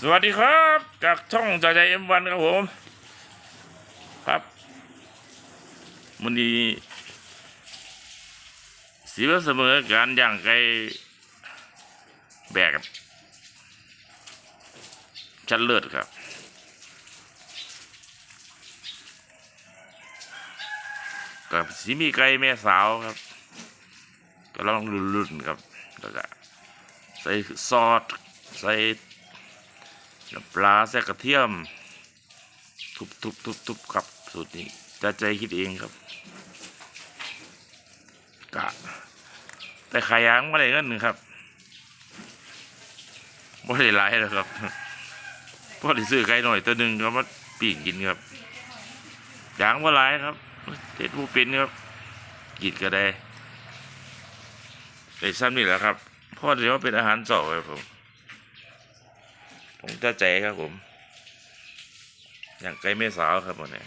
สวัสดีครับ จากช่องจอยใจเอ็มวันครับผม ครับมันนี้สีเสมอการย่างไก่แบกครับชันเลิศครับกับสีมีไก่แม่สาวครับก็ลองรุ่นๆครับแล้วก็ใส่ซอสใส่ ปลาใส่กระเทียม ทุบทุบทุบทุบครับ สูตรนี้จะใจคิดเองครับ กะ แต่ขายยางไม่ได้เงินหนึ่งครับไม่ได้หลายหรอกครับพอได้ซื้อไก่หน่อยตัวหนึ่งก็มาปีกกินครับยางว่าหลายครับเจ็ดผู้เป็นครับกินก็ได้ไอ้ซ้ำนี่แหละครับพ่อเดี๋ยวาเป็นอาหารเสาครับผม ผมจะใจครับผม อย่างไกลไม่สาวครับวันนี้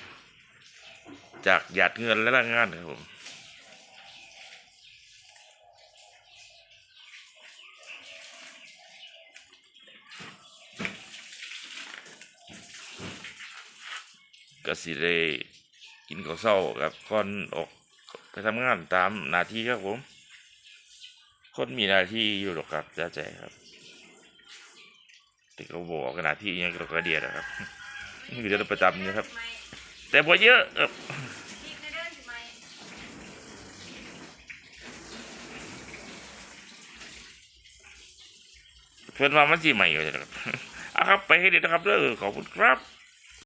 จากหยาดเงินและงงานครับผมก็สิได้กินข้าวเศร้ากับคนออกไปทำงานตามหน้าที่ครับผม คนมีหน้าที่อยู่หรอกครับจะใจครับ ต่เขาบอกขนาดที่อิหยังกระเดียดนะครับนี่คือจะประจำนะครับ แต่พอเยอะครับเพื่อนมามันจีใหม่อยู่นะครับอะครับ ไปให้ดีนะครับเด้อขอบคุณครับ